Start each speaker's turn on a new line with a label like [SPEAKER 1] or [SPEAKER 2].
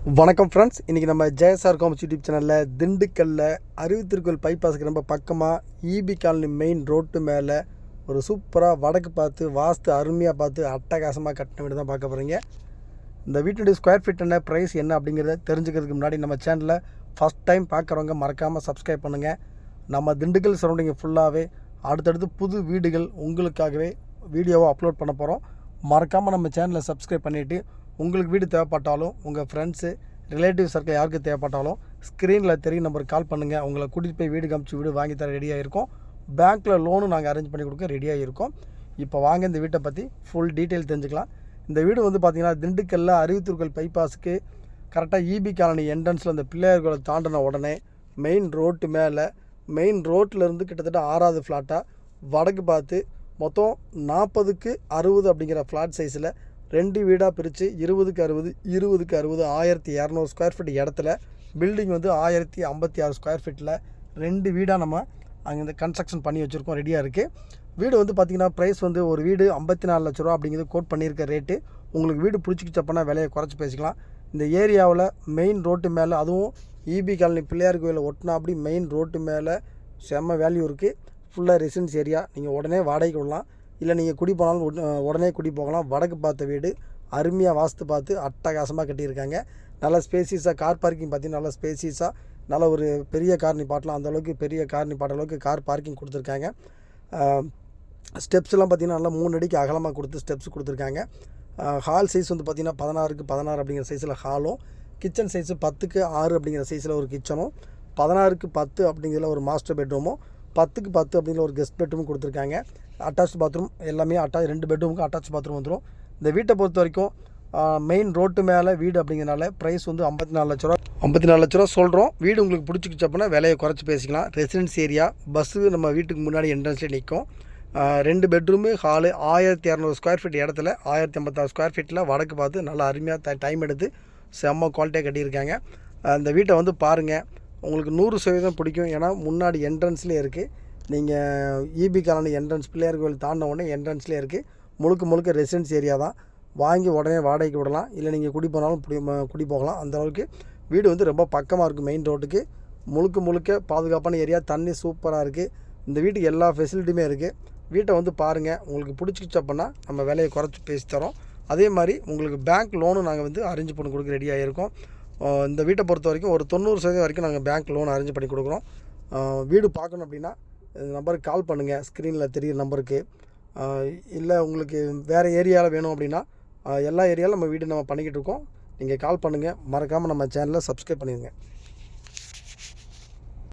[SPEAKER 1] வணக்கம் ஃப்ரெண்ட்ஸ் இன்றைக்கி நம்ம ஜெயசார் காமிஸ் யூடியூப் சேனலில் திண்டுக்கல்லில் அருவித்திருக்கோள் பைபாஸுக்கு ரொம்ப பக்கமாக ஈபி காலனி மெயின் ரோட்டு மேலே ஒரு சூப்பராக வடக்கு பார்த்து வாஸ்து அருமையாக பார்த்து அட்டகாசமாக கட்டின வீடு தான் பார்க்க போகிறீங்க இந்த வீட்டுடைய ஸ்கொயர் ஃபீட் என்ன ப்ரைஸ் என்ன அப்படிங்கிறத தெரிஞ்சுக்கிறதுக்கு முன்னாடி நம்ம சேனலில் ஃபஸ்ட் டைம் பார்க்குறவங்க மறக்காமல் சப்ஸ்கிரைப் பண்ணுங்கள் நம்ம திண்டுக்கல் சரௌண்டிங் ஃபுல்லாகவே அடுத்தடுத்து புது வீடுகள் உங்களுக்காகவே வீடியோவை அப்லோட் பண்ண போகிறோம் மறக்காமல் நம்ம சேனலை சப்ஸ்கிரைப் பண்ணிவிட்டு உங்களுக்கு வீடு தேவைப்பட்டாலும் உங்கள் ஃப்ரெண்ட்ஸு ரிலேட்டிவ் சர்க்கிள் யாருக்கு தேவைப்பட்டாலும் ஸ்க்ரீனில் தெரியும் நம்பருக்கு கால் பண்ணுங்கள் உங்களை கூட்டிகிட்டு போய் வீடு காமிச்சு வீடு வாங்கி தர ரெடியாக இருக்கும் பேங்க்கில் லோனும் நாங்கள் அரேஞ்ச் பண்ணி கொடுக்க ரெடியாக இருக்கோம் இப்போ வாங்க இந்த வீட்டை பற்றி ஃபுல் டீட்டெயில் தெரிஞ்சுக்கலாம். இந்த வீடு வந்து பார்த்திங்கன்னா திண்டுக்கல்லில் அருவித்தூர்கள் பைபாஸுக்கு கரெக்டாக இபி காலனி என்ட்ரன்ஸில் அந்த பிள்ளையார்களை தாண்டின உடனே மெயின் ரோட்டு மேலே மெயின் ரோட்டிலேருந்து கிட்டத்தட்ட ஆறாவது ஃப்ளாட்டாக வடக்கு பார்த்து மொத்தம் நாற்பதுக்கு அறுபது அப்படிங்கிற ஃப்ளாட் சைஸில் ரெண்டு வீடாக பிரித்து இருபதுக்கு அறுபது இருபதுக்கு அறுபது ஆயிரத்தி இரநூறு ஸ்கொயர் ஃபீட் இடத்துல. பில்டிங் வந்து ஆயிரத்தி ஐம்பத்தி ஆறு ஸ்கொயர் ஃபீட்டில் ரெண்டு வீடாக நம்ம அங்கே இந்த கன்ஸ்ட்ரக்ஷன் பண்ணி வச்சுருக்கோம் ரெடியாக இருக்குது வீடு வந்து பார்த்திங்கன்னா ப்ரைஸ் வந்து ஒரு வீடு ஐம்பத்தி நாலு லட்ச ரூபா அப்படிங்கிறது கோட் பண்ணியிருக்க ரேட்டு உங்களுக்கு வீடு பிடிச்சிக்கிச்சப்பனா விலையை குறைச்சி பேசிக்கலாம். இந்த ஏரியாவில் மெயின் ரோட்டு மேலே அதுவும் இபி காலனி பிள்ளையார் கோயிலை ஒட்டினா அப்படி மெயின் ரோட்டு மேலே செம்ம வேல்யூ இருக்குது ஃபுல்லாக ரெசிடென்ஸ் ஏரியா நீங்கள் உடனே வாடகைக்கு விடலாம். இல்லை நீங்கள் குடி போனாலும் உடனே குடி போகலாம். வடக்கு பார்த்த வீடு அருமையாக வாஸ்து பார்த்து அட்டகாசமாக கட்டியிருக்காங்க. நல்ல ஸ்பேசிஸாக கார் பார்க்கிங் பார்த்தீங்கன்னா நல்ல ஸ்பேசிஸாக நல்ல ஒரு பெரிய கார் நிப்பாட்டலாம். அந்த அளவுக்கு பெரிய கார் நிப்பாட்ட அளவுக்கு கார் பார்க்கிங் கொடுத்துருக்காங்க. ஸ்டெப்ஸ்லாம் பார்த்திங்கன்னா நல்லா மூணு அடிக்கு அகலமாக கொடுத்து ஸ்டெப்ஸ் கொடுத்துருக்காங்க. ஹால் சைஸ் வந்து பார்த்திங்கன்னா பதினாறுக்கு பதினாறு அப்படிங்கிற சைஸில் ஹாலும் கிச்சன் சைஸு பத்துக்கு ஆறு அப்படிங்கிற சைஸில் ஒரு கிச்சனும் பதினாறுக்கு பத்து அப்படிங்கிறதுல ஒரு மாஸ்டர் பெட்ரூமும் பத்துக்கு பத்து அப்படிங்கிற ஒரு கெஸ்ட் பெட்ரூம் கொடுத்துருக்காங்க. அட்டாச் பாத்ரூம் எல்லாமே அட்டாச் ரெண்டு பெட்ரூமுக்கு அட்டாச் பாத்ரூம் வந்துடும் இந்த வீட்டை பொறுத்த வரைக்கும் மெயின் ரோட்டு மேலே வீடு அப்படிங்கிறனால ப்ரைஸ் வந்து ஐம்பத்தி நாலு லட்ச ரூபா. ஐம்பத்தி நாலு லட்ச ரூபா சொல்கிறோம் வீடு உங்களுக்கு பிடிச்சிக்கிச்சு அப்படின்னா விலையை குறைச்சி பேசிக்கலாம். ரெசிடென்ஸ் ஏரியா பஸ்ஸு நம்ம வீட்டுக்கு முன்னாடி என்ட்ரன்ஸ்லேயே நிற்கும் ரெண்டு பெட்ரூமு ஹாலு ஆயிரத்தி இரநூறு ஸ்கொயர் ஃபீட் இடத்துல ஆயிரத்தி ஐம்பத்தாறு ஸ்கொயர் ஃபீட்டில் வடக்கு பார்த்து நல்லா அருமையாக டைம் எடுத்து செம்ம குவாலிட்டியாக கட்டியிருக்காங்க. அந்த வீட்டை வந்து பாருங்கள் உங்களுக்கு நூறு சதவீதம் பிடிக்கும். ஏன்னா முன்னாடி என்ட்ரன்ஸ்லேயே இருக்குது நீங்கள் இபி காலனி என்ட்ரன்ஸ் பிள்ளையார் கோவில் தாண்டின உடனே என்ட்ரன்ஸ்லேயே இருக்குது முழுக்க முழுக்க ரெசிடென்ஸ் ஏரியா தான். வாங்கி உடனே வாடகைக்கு விடலாம். இல்லை நீங்கள் குடி போனாலும் குடி குடி போகலாம். அந்த அளவுக்கு வீடு வந்து ரொம்ப பக்கமாக இருக்குது மெயின் ரோட்டுக்கு முழுக்க முழுக்க பாதுகாப்பான ஏரியா தண்ணி சூப்பராக இருக்குது இந்த வீட்டுக்கு எல்லா ஃபெசிலிட்டியுமே இருக்குது வீட்டை வந்து பாருங்கள் உங்களுக்கு பிடிச்சிக்கிச்சு அப்படின்னா நம்ம விலையை குறைச்சி பேசி தரோம். அதே மாதிரி உங்களுக்கு பேங்க் லோனும் நாங்கள் வந்து அரேஞ்ச் பண்ணி கொடுக்க ரெடியாக இருக்கோம் இந்த வீட்டை பொறுத்த வரைக்கும் ஒரு தொண்ணூறு சதவீதம் வரைக்கும் நாங்கள் பேங்க் லோன் அரேஞ்ச் பண்ணி கொடுக்குறோம். வீடு பார்க்கணும் அப்படின்னா இந்த நம்பருக்கு கால் பண்ணுங்கள் ஸ்க்ரீனில் தெரியுற நம்பருக்கு. இல்லை உங்களுக்கு வேறு ஏரியாவில் வேணும் அப்படின்னா எல்லா ஏரியாவில் நம்ம வீடு நம்ம பண்ணிக்கிட்டு இருக்கோம். நீங்கள் கால் பண்ணுங்கள் மறக்காமல் நம்ம சேனலை சப்ஸ்கிரைப் பண்ணிடுங்க.